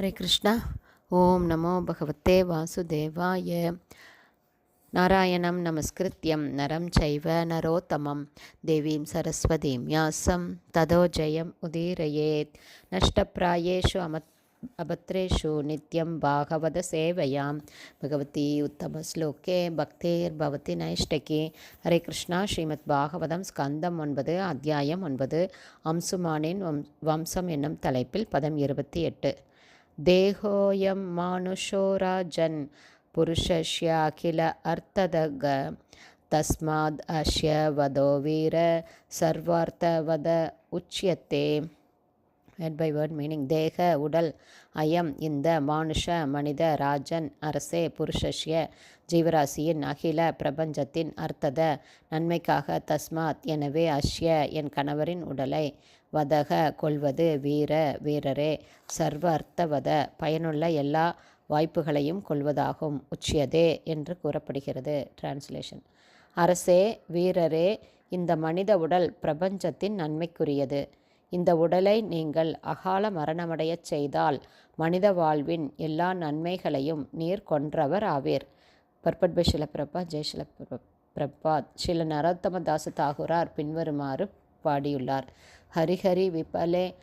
ஹரே கிருஷ்ணா. ஓம் நமோ பகவத்தே வாசுதேவாய. நாராயணம் நமஸ்கிருத்தியம் நரம் சைவ நரோத்தமம். தேவீம் சரஸ்வதீம் யாசம் ததோ ஜெயம் உதீரயேத். நஷ்டப்பிராயேஷு அமத் அபத்ரேஷு நித்யம் பாகவத சேவையாம். பகவதி உத்தமஸ்லோகே பக்தேர் பவதி நைஷ்டகி. ஹரே கிருஷ்ணா ஸ்ரீமத் பாகவதம் ஸ்கந்தம் ஒன்பது அத்தியாயம் ஒன்பது. அம்சுமானின் வம்சம் என்னும் தலைப்பில் பதம் இருபத்தி எட்டு. தேகோயம் மானுஷோ ராஜன் புருஷஸ்ய அகில அர்த்ததக. தஸ்மாத் அஷ்ய வதோ வீர சர்வார்த்தவத உச்சியத்தே. வேர்ட் பை வேர்ட் மீனிங் தேக உடல் அயம் இந்த மானுஷ மனித ராஜன் அரசே புருஷஷ்ய ஜீவராசியின் அகில பிரபஞ்சத்தின் அர்த்தத நன்மைக்காக தஸ்மாத் எனவே அஷ்ய என் கணவரின் உடலை வதக கொள்வது வீர வீரரே சர்வ அர்த்தவத பயனுள்ள எல்லா வாய்ப்புகளையும் கொள்வதாகும் உச்சியதே என்று கூறப்படுகிறது டிரான்ஸ்லேஷன் அரசே வீரரே இந்த மனித உடல் பிரபஞ்சத்தின் நன்மைக்குரியது. இந்த உடலை நீங்கள் அகால மரணமடையச் செய்தால் மனித வாழ்வின் எல்லா நன்மைகளையும் நீர் கொன்றவர் ஆவீர். பர்பட் பை பிரபா ஜெய் ஷில பிரபாத் ஸ்ரீல நரோத்தம தாச தாகுரார் பின்வருமாறு பாடியுள்ளார். ஹரிஹரி விபலே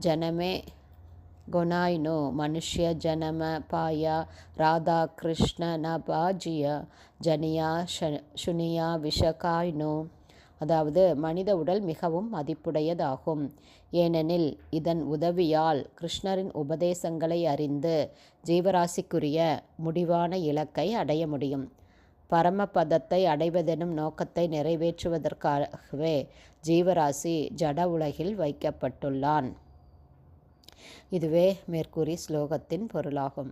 ஜனமே கொனாய்னோ. மனுஷ்ய ஜனம பாயா. ராதா கிருஷ்ண ந ஜனியா ஜனியா ஷுனியா விஷகாய்னோ. அதாவது மனித உடல் மிகவும் மதிப்புடையதாகும். ஏனெனில் இதன் உதவியால் கிருஷ்ணரின் உபதேசங்களை அறிந்து ஜீவராசிக்குரிய முடிவான இலக்கை அடைய முடியும். பரமபதத்தை அடைவதெனும் நோக்கத்தை நிறைவேற்றுவதற்காகவே ஜீவராசி ஜட உலகில் வைக்கப்பட்டுள்ளான். இதுவே மேற்கூறி ஸ்லோகத்தின் பொருளாகும்.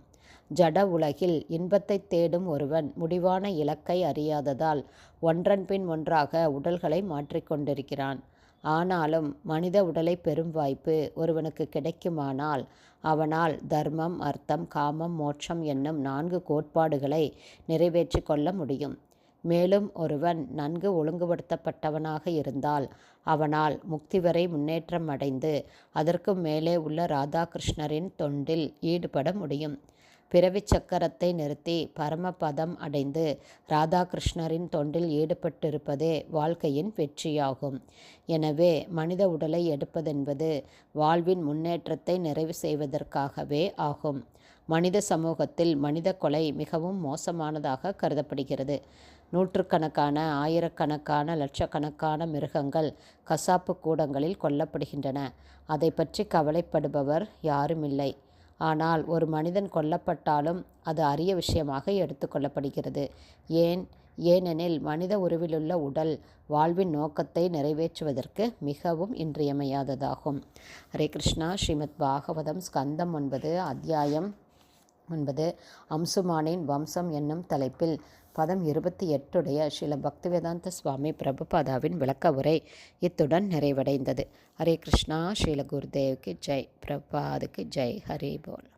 ஜட உலகில் இன்பத்தை தேடும் ஒருவன் முடிவான இலக்கை அறியாததால் ஒன்றன் பின் ஒன்றாக உடல்களை மாற்றிக்கொண்டிருக்கிறான் ஆனாலும் மனித உடலை பெறும் வாய்ப்பு ஒருவனுக்கு கிடைக்குமானால் அவனால் தர்மம் அர்த்தம் காமம் மோட்சம் என்னும் நான்கு கோட்பாடுகளை நிறைவேற்றி கொள்ள முடியும். மேலும் ஒருவன் நன்கு ஒழுங்குபடுத்தப்பட்டவனாக இருந்தால் அவனால் முக்தி வரை முன்னேற்றம் அடைந்து அதற்கும் மேலே உள்ள ராதாகிருஷ்ணரின் தொண்டில் ஈடுபட முடியும். பிறவி சக்கரத்தை நிறுத்தி பரமபதம் அடைந்து ராதாகிருஷ்ணரின் தொண்டில் ஈடுபட்டிருப்பதே வாழ்க்கையின் வெற்றியாகும். எனவே மனித உடலை எடுப்பதென்பது வாழ்வின் முன்னேற்றத்தை நிறைவு செய்வதற்காகவே ஆகும். மனித சமூகத்தில் மனித கொலை மிகவும் மோசமானதாக கருதப்படுகிறது. நூற்றுக்கணக்கான ஆயிரக்கணக்கான லட்சக்கணக்கான மிருகங்கள் கசாப்பு கூடங்களில் கொல்லப்படுகின்றன. அதை பற்றி கவலைப்படுபவர் யாருமில்லை. ஆனால் ஒரு மனிதன் கொல்லப்பட்டாலும் அது அரிய விஷயமாக எடுத்துக்கொள்ளப்படுகிறது ஏன்? ஏனெனில் மனித உருவிலுள்ள உடல் வாழ்வின் நோக்கத்தை நிறைவேற்றுவதற்கு மிகவும் இன்றியமையாததாகும். ஹரே கிருஷ்ணா. ஸ்ரீமத் பாகவதம் ஸ்கந்தம் ஒன்பது அத்தியாயம் ஒன்பது அம்சுமானின் வம்சம் என்னும் தலைப்பில் பதம் இருபத்தி எட்டுடைய ஸ்ரீல பக்திவேதாந்த சுவாமி பிரபுபாதாவின் விளக்க உரை இத்துடன் நிறைவடைந்தது. ஹரே கிருஷ்ணா ஸ்ரீல குருதேவ்க்கு ஜெய் பிரபாதுக்கு ஜெய் ஹரே போல்.